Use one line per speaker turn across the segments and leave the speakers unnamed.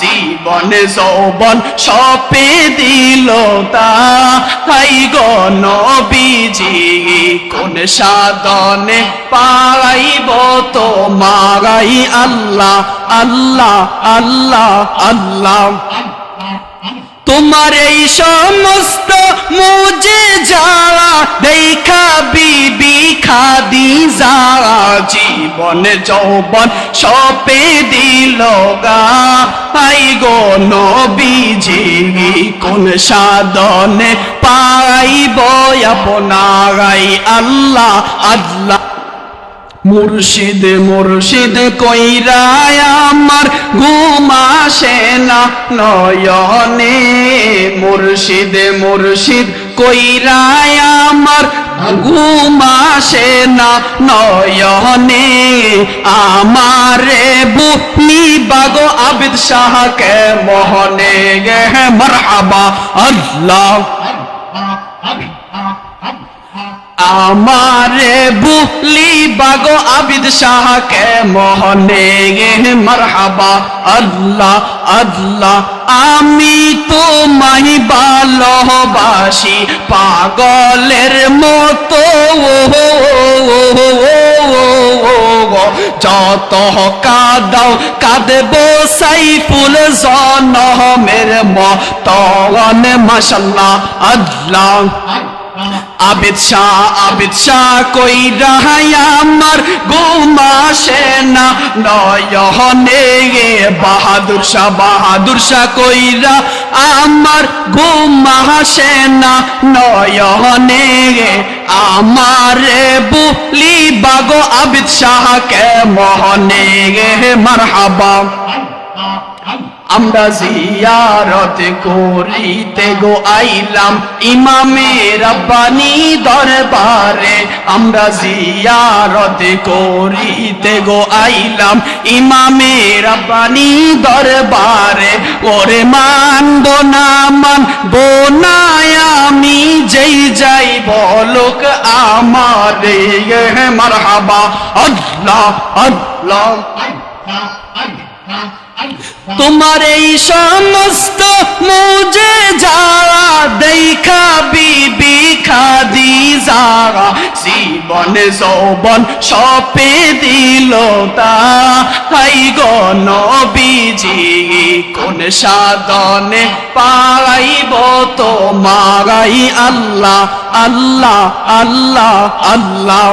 জীবন যৌবন সপে দিল তা। গণবিজি কোন সাধনে পাইব তো মারাই আল্লাহ আল্লাহ আল্লাহ আল্লাহ। তোমার এই সমস্ত মুজে যারা দেখা বিবি খাদি যারা জীবন যৌবন সপে দিল গা। আই গো নবীজি কোন সাধনে পাইব আপনারাই আল্লাহ আল্লাহ মুর্শিদ মুর্শিদ কইরায় আমার ঘুমাসে না নয়নে। মুর্শিদ মুর্শিদ কইরায় আমার ঘুমাসে না নয়নে। আমারে বুনি বাগো আবিদ শাহকে মোহনে গে। মারহাবা আল্লাহ। আমারে বুকলি বাগো আবিদ শাহকে মোহনে মারহাবা। আল্লাহ আল্লাহ, আমি তো মাই ভালোবাসি। পাগলের মতো যত কাদাও, কাঁদব সাইফুল জনমের মতন মাসাল্লাহ আল্লাহ। আবিদ শাহ আবিদ শাহ কই রাহাই আমার ঘুমাসে না নয়নে গে বাহাদুর শাহ বাহাদুর শাহ কইরা আমার ঘুমাসে না নয়নে গে আমার বুলি, বাগো আবিদ শাহ কে মোহনে গে মারহাবা। আমরা জিয়ারত করিতে গো আইলাম ইমামে রব্বানি দরবারে। আমরা জিয়ারত করিতে গো আইলাম ইমামে রব্বানি দরবারে। ওরে মানব না মানব না আমি, যেই যাই বলুক আমারে। মারহাবা আল্লাহ আল্লাহ। তোমার এই সমস্ত মুজে যারা দেখা বিবি খাদি যারা জীবন, যৌবন সপে দিল তা। হাই গো কোন সাধনে পাইব তো মারাই আল্লাহ আল্লাহ আল্লাহ আল্লাহ।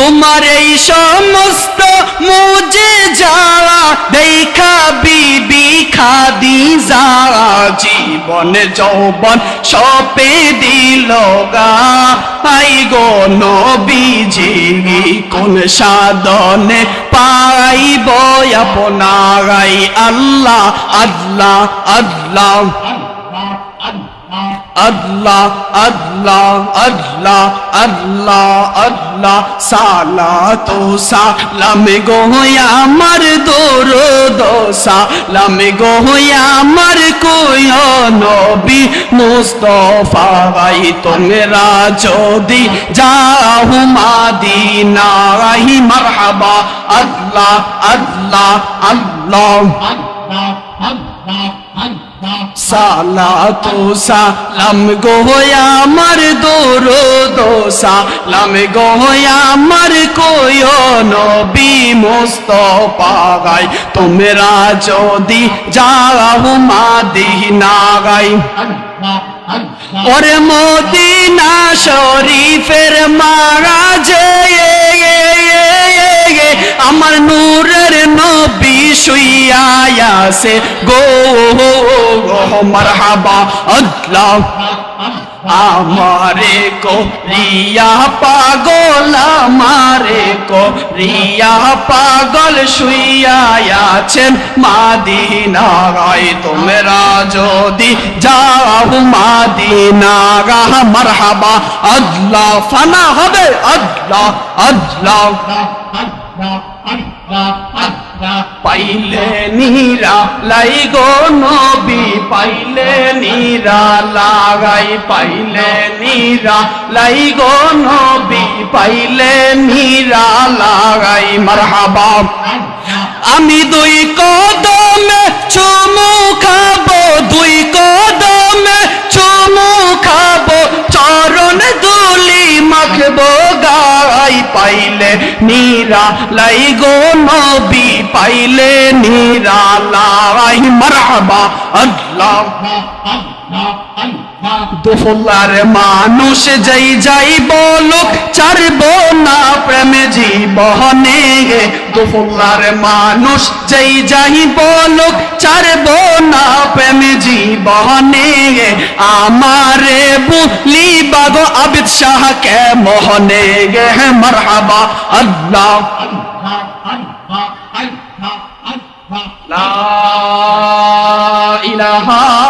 তোমার এই সমস্ত মুজে যারা দেখা বিবি খাদি যারা জীবন যৌবন সপে দিল গা। আই গো নবীজি, কোন সাধনে পাইব আপনারাই? আল্লাহ আল্লাহ আল্লাহ আল্লাহ। আল্লাহ আল্লাহ আল্লাহ আল্লাহ সালা তো সালাম গো আমার দোর দোসা লাম গো আমার কোয় নবী মুস্তফা, ভাই তোমরা যদি যাও মাদিনাই মারহাবা আল্লাহ আল্লাহ আল্লাহ। সালাতু সালাম গো আমার দোর দোসা লাম গো আমার কোয় নবী মুস্তফা গাই তোমরা যদি যাও মাদিনা গাই ওরে মদিনা শরীফের মারা যে আমার নূরের নবী শুইয়াছে গো মারহাবা আল্লাহ আমারে কো রিয়া পাগল আমারে কো রিয়া পাগল শুইয়াছেন মাদিনায় তোমরা যদি যাও মাদিনা গাহ মারহাবা আল্লাহ ফানা হবে আল্লাহ আল্লাহ পাইলে। নীরা লাই গো নবী পাইলে নীরা লাগাই পাইলে নীরা লাই গো নবী পাইলে নীরা লাগাই মারহাবা। আমি দুই কদমে চুমু খাব দুই কদমে চুমু খাব চরণ দুলি মাখবো। গাই পাইলে নীরা লাই গো নবী পাইলে নীরা লাই। আল্লাহ আল্লাহ দোফলার মানুষ যাই যাই বলুক চারব না প্রেম জীবনে। দোফলার মানুষ যাই যাই বলুক চারব না প্রেম জীবনে। আমারে বুলি, বাগো আবিদ শাহ কে মোহনে? গে মারহাবা আল্লাহ। লা ইলাহা